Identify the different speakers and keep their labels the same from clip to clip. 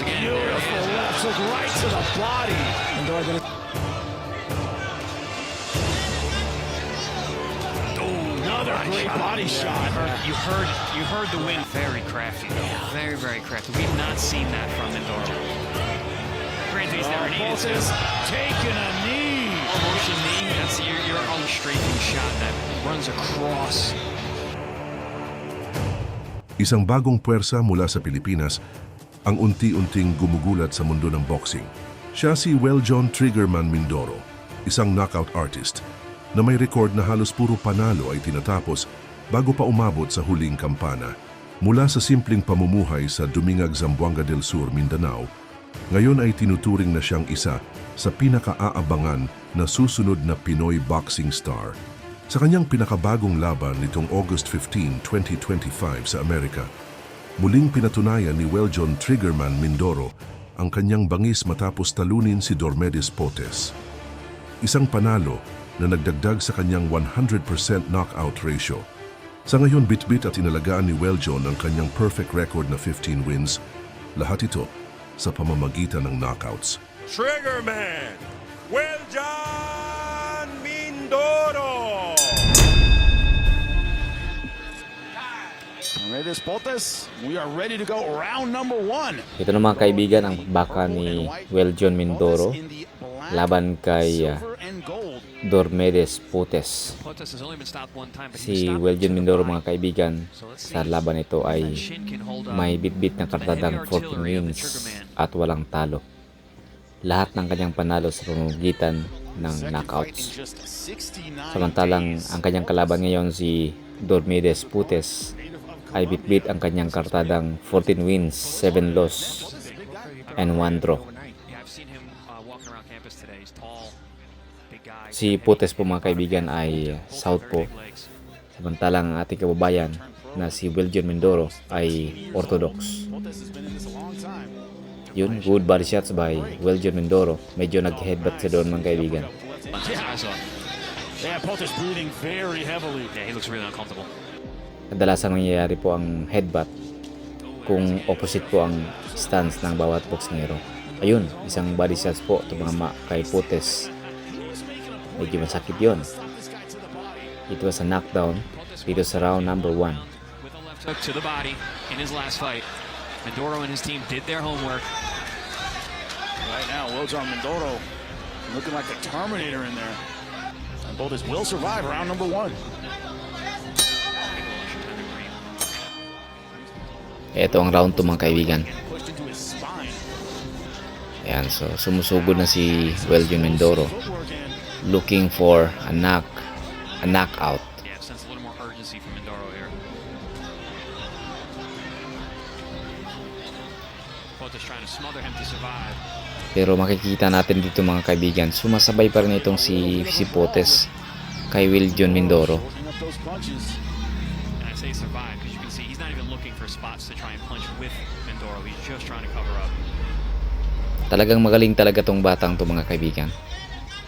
Speaker 1: hands again.
Speaker 2: Beautiful left hook right to the body. Lindor gonna Another great body shot.
Speaker 1: You heard, you heard the wind. Very crafty, though. Very, very crafty. We've not seen that from Mindoro. Granted, he's never needed to.
Speaker 2: Taking a knee.
Speaker 1: Motion knee. That's your, your own strafing shot that runs across.
Speaker 3: Isang bagong puwersa mula sa Pilipinas ang unti-unting gumugulat sa mundo ng boxing. Siya si Weljon Triggerman Mindoro, isang knockout artist na may record na halos puro panalo ay tinatapos bago pa umabot sa huling kampana. Mula sa simpleng pamumuhay sa Dumingag, Zamboanga del Sur, Mindanao, ngayon ay tinuturing na siyang isa sa pinakaaabangan na susunod na Pinoy boxing star. Sa kanyang pinakabagong laban nitong August 15, 2025 sa Amerika, muling pinatunayan ni Weljon Triggerman Mindoro ang kanyang bangis matapos talunin si Dormedes Potes. Isang panalo na nagdagdag sa kanyang 100% knockout ratio. Sa ngayon bitbit at inalagaan ni Weljon ang kanyang perfect record na 15 wins, lahat ito sa pamamagitan ng knockouts.
Speaker 4: Triggerman, Weljan Mindoro.
Speaker 2: Redes Potes, we are ready to go round number one.
Speaker 5: Ito na mga kaibigan ang baka ni Weljon Mindoro laban kay uh, Dormedes Potes. Si Weljon Mindoro mga kaibigan sa laban ito ay may bitbit na kartadang 14 wins at walang talo. Lahat ng kanyang panalo sa pamamagitan ng knockouts. Samantalang ang kanyang kalaban ngayon si Dormedes Putes ay bitbit ang kanyang kartadang 14 wins, 7 loss, and 1 draw. Si Putes po mga kaibigan ay southpaw, samantalang ang ating kababayan na si Wiljon Mindoro ay orthodox. Yun, good body shots by Wiljon Mindoro. Medyo nag-headbutt siya doon mga kaibigan.
Speaker 2: Yeah, Potes breathing very heavily.
Speaker 1: Yeah, he looks really uncomfortable.
Speaker 5: Kadalasan nangyayari po ang headbutt kung opposite po ang stance ng bawat boksingero. Ayun, isang body shots po tumama kay Putes. Medyo masakit yon. It was a knockdown dito sa round number 1.
Speaker 1: With a left hook to the body in his last fight. Mindoro and his team did their homework.
Speaker 2: Right now, Wiljon Mindoro looking like the Terminator in there. And Potes will survive round number one.
Speaker 5: Ito ang round 2 mga kaibigan. Ayan, so sumusugod na si
Speaker 2: Footwork in.
Speaker 5: looking for a knock, a knockout. Pero makikita natin dito mga kaibigan, sumasabay pa rin itong si, si Potes kay Wiljon Mindoro.
Speaker 1: Not even looking for spots to try and punch with Mindoro. He's just trying to cover up.
Speaker 5: Talagang magaling talaga tong batang to mga kaibigan.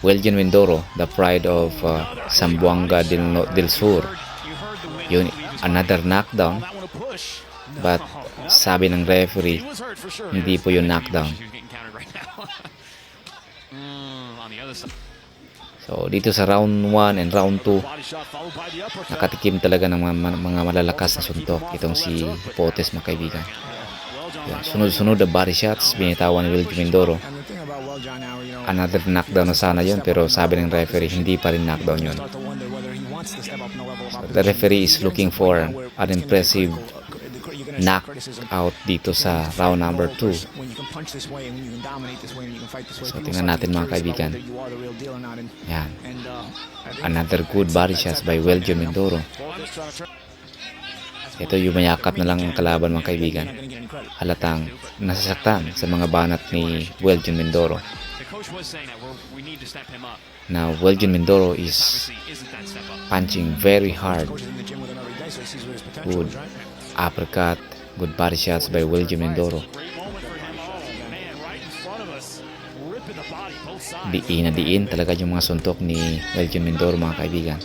Speaker 5: Weljon Mindoro, the pride of uh, Zamboanga del, No- del Sur. Yun, another knockdown. But sabi ng referee, hindi po yung knockdown.
Speaker 1: He's getting countered right now. Mm, on the other side.
Speaker 5: So dito sa round 1 and round 2,
Speaker 2: Body shot followed by the uppercut.
Speaker 5: nakatikim talaga ng mga, mga malalakas na suntok itong si Potes mga sunod-sunod na body shots, binitawan ni Wiljon Mindoro.
Speaker 6: And the thing about Welljohn now, you know,
Speaker 5: Another knockdown na sana yon pero sabi ng referee hindi pa rin knockdown yon.
Speaker 6: in the
Speaker 5: referee is looking for an impressive knockout dito sa round number 2.
Speaker 6: When you can punch this way and when you can dominate this way and you can fight this way.
Speaker 5: So, tingnan natin, mga kaibigan. Yan.
Speaker 6: uh,
Speaker 5: Another good body shots by Weljon Mindoro. Ito yung mayakap na lang ang kalaban mga kaibigan. Halatang nasasaktan sa mga banat ni Weljon Mindoro. Now, Weljon Mindoro is punching very hard. Good? Uppercut, good body shots by Weljon Mindoro. Diin na diin talaga yung mga suntok ni Weljon Mindoro mga kaibigan.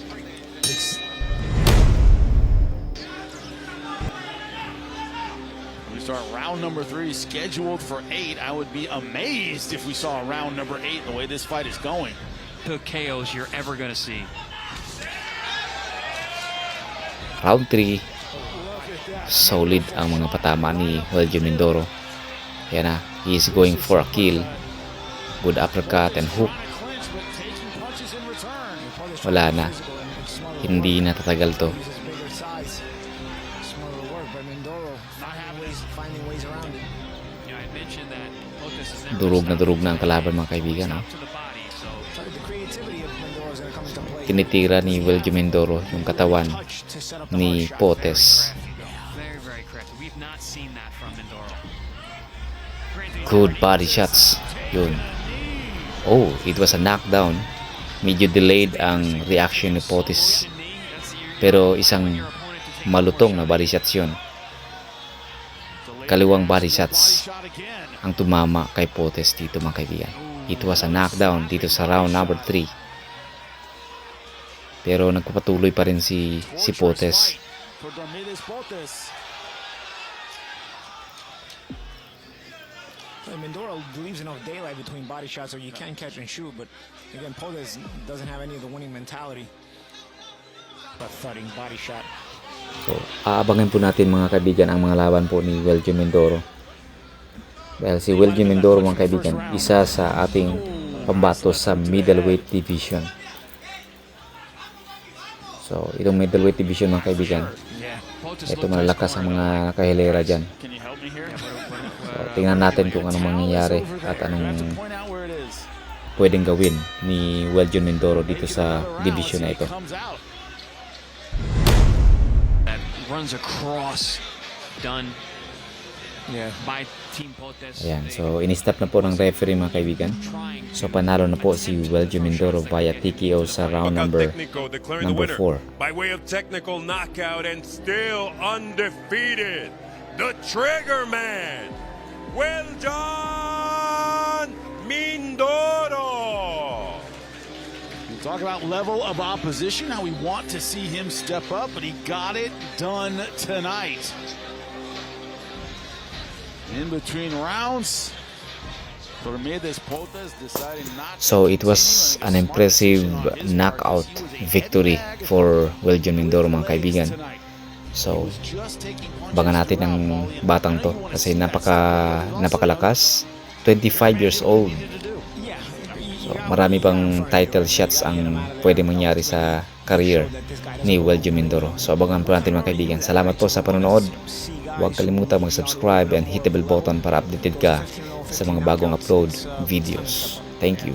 Speaker 2: Start round number three, scheduled for eight. I would be amazed if we saw round number eight the way this fight is going.
Speaker 1: The KOs you're ever going to see.
Speaker 5: Round 3. Solid ang mga patama ni Weljo Mindoro. Yan na, he is going for a kill. Good uppercut and hook. Wala na. Hindi na tatagal to. Durog na durog na ang kalaban mga kaibigan. Oh. ni Weljo Mindoro yung katawan ni. Potes.
Speaker 1: Not seen that from Mindoro.
Speaker 5: Good body shots. Yun. Oh, it was a knockdown. Medyo delayed ang reaction ni Potis. Pero isang malutong na body shots yun. Kaliwang body shots ang tumama kay Potes dito mga kaibigan. It was a knockdown dito sa round number 3. Pero nagpapatuloy pa rin si si Potes.
Speaker 6: Mindoro leaves enough daylight between body shots so you can catch and shoot, but again, Potes doesn't have any of the winning mentality. A thudding body shot.
Speaker 5: So, aabangan po natin mga kaibigan ang mga laban po ni Weljo Mindoro. Dahil si Weljo Mindoro mga kaibigan, isa sa ating pambato sa middleweight division. So, itong middleweight division mga kaibigan, ito malalakas ang mga nakahilera dyan. So, tingnan natin kung anong mangyayari at anong pwedeng gawin ni Weljo Mindoro dito sa division na ito.
Speaker 1: Runs across done
Speaker 6: Yeah.
Speaker 1: by Team Potes.
Speaker 5: Ayan, so in-stop na po ng referee mga kaibigan. So panalo na po si Weljo Mindoro via TKO sa round number number
Speaker 4: the winner
Speaker 5: 4.
Speaker 4: by way of technical knockout and still undefeated, the Trigger Man, Well John Mindoro.
Speaker 2: We talk about level of opposition, how we want to see him step up, but he got it done tonight. In between rounds, Ramirez Potes deciding not
Speaker 5: So it was an impressive knockout victory for Weljo Mindoro mga kaibigan. So bangan natin ang batang to kasi napaka napakalakas. 25 years old. So marami pang title shots ang pwede mangyari sa career ni Weljo Mindoro. So abangan po natin mga kaibigan. Salamat po sa panonood. Huwag kalimutan mag-subscribe and hit the bell button para updated ka sa mga bagong upload videos. Thank you.